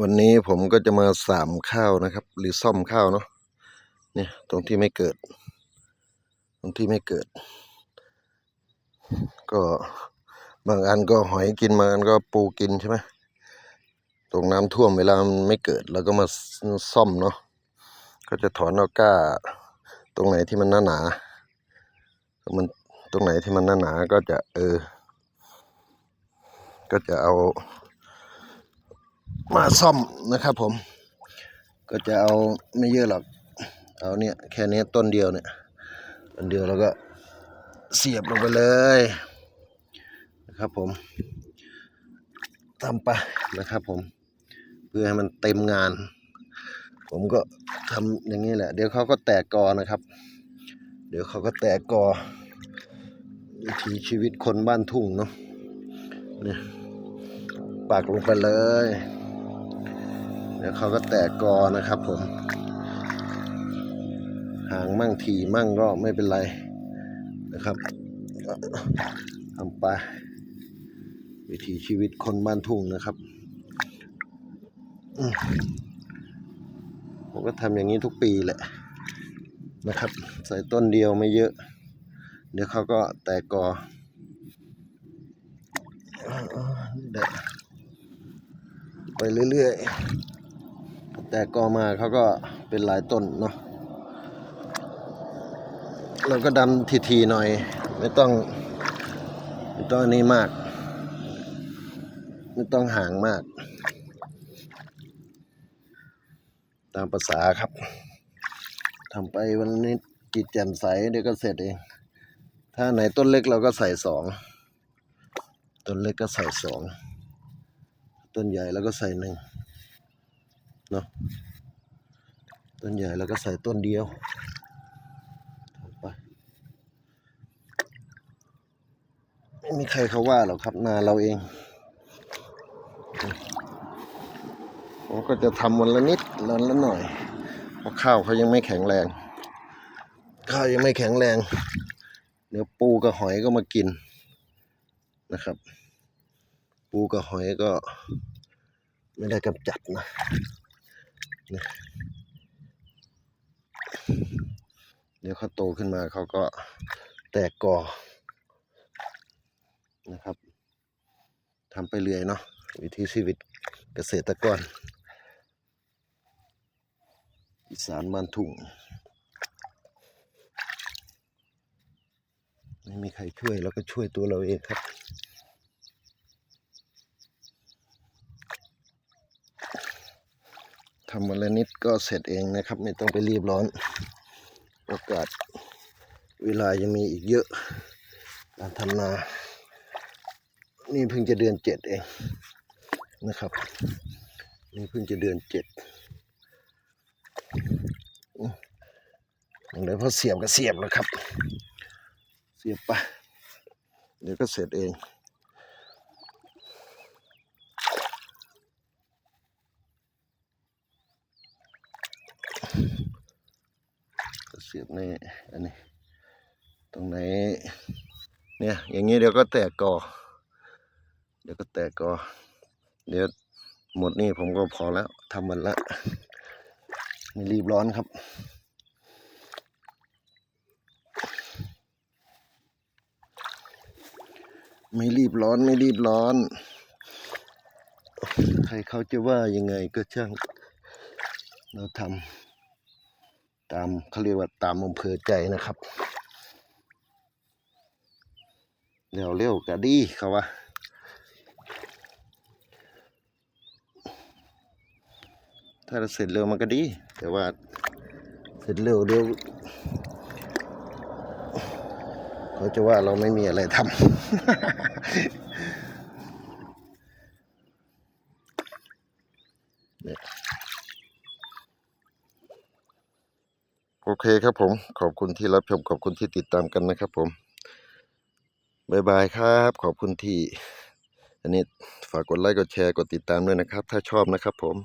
วันนี้ผมก็จะมาสามข้าวนะครับ หรือซ่อมข้าวเนาะเนี่ยตรงที่ไม่เกิด ตรงที่ไม่เกิด ก็บางอันก็หอยกินบางอันก็ปูกินใช่ไหมตรงน้ำท่วมเวลามันไม่เกิดเราก็มาซ่อมเนาะก็จะถอนเอาก้า ตรงไหนที่มันหนาหนามันตรงไหนที่มันหนาหนาก็จะเออ ก็จะเอา มาซ่อมนะครับผม ก็จะเอาไม่เยอะหรอก เอาเนี่ยแค่นี้ต้นเดียวเนี่ยต้นเดียวแล้วก็เสียบลงไปเลยนะครับผมทำไปนะครับผม เพื่อให้มันเต็มงาน ผมก็ทำอย่างนี้แหละ เดี๋ยวเขาก็แตกกอนะครับ เดี๋ยวเขาก็แตกกอวิถีชีวิตคนบ้านทุ่งเนาะเนี่ยปักลงไปเลย ดี๋ยวเขาก็แตกกอนะครับผมห่างมั่งทีมั่งก็ไม่เป็นไรนะครับทำไปวิถีชีวิตคนบ้านทุ่งนะครับผมก็ทำอย่างนี้ทุกปีแหละนะครับ ใส่ต้นเดียวไม่เยอะ เดี๋ยวเขาก็แตกกอไปเรื่อยๆ แต่กอมาเขาก็เป็นหลายต้นเนาะเราก็ดำทีๆหน่อย ไม่ต้อง ไม่ต้องนนี้มาก ไม่ต้องห่างมาก ตามภาษาครับทำไปวันนี้จิตแจ่มใสเดี๋ยวก็เสร็จเอง ถ้าไหนต้นเล็กเราก็ใส่สองต้นเล็กก็ใส่สองต้นใหญ่แล้วก็ใส่หนึ่ง เนาะต้นใหญ่แล้วก็ใส่ต้นเดียวทำไปไม่มีใครเขาว่าหรอกครับนาเราเองผมก็จะทำวันละนิดวันละหน่อยเพราะข้าวเขายังไม่แข็งแรง ข้าวยังไม่แข็งแรง เดี๋ยวปูกับหอยก็มากินนะครับ ปูกับหอยก็ไม่ได้กำจัดนะ เดี๋ยวเขาโตขึ้นมาเขาก็แตกกอนะครับทำไปเรื่อยเนาะวิถีชีวิตเกษตรกร อีสานบ้านทุ่ง ไม่มีใครช่วยเราก็ช่วยตัวเราเองครับ ทำวันละนิดก็เสร็จเองนะครับ ไม่ต้องไปรีบร้อน โอกาสเวลายังมีอีกเยอะ การทำนา นี่เพิ่งจะเดือนเจ็ดเองนะครับ นี่เพิ่งจะเดือนเจ็ดอืมอย่างไรพอเสียบก็เสียบแล้วครับ เสียบไปเดี๋ยวก็เสร็จเอง เสียบในอันนี้ ตรงไหน เนี่ย อย่างนี้เดี๋ยวก็แตกกอ เดี๋ยวก็แตกกอ เดี๋ยวหมดนี่ผมก็พอแล้วทำมันละ ไม่รีบร้อนครับไม่รีบร้อนไม่รีบร้อน ใครเขาจะว่ายังไงก็ช่าง เราทำ ตามเขาเรียกว่าตามอำเภอใจนะครับเร็วเร็วก็ดีเขาว่าถ้าเราเสร็จเร็วมันก็ดี แต่ว่าเสร็จเร็วเดี๋ยวเขาจะว่าเราไม่มีอะไรทำเนี่ย โอเคครับผม ขอบคุณที่รับชมขอบคุณที่ติดตามกันนะครับผมบายบายครับ ขอบคุณที่ อันนี้ฝากกดไลค์กดแชร์กดติดตามด้วยนะครับ ถ้าชอบนะครับผม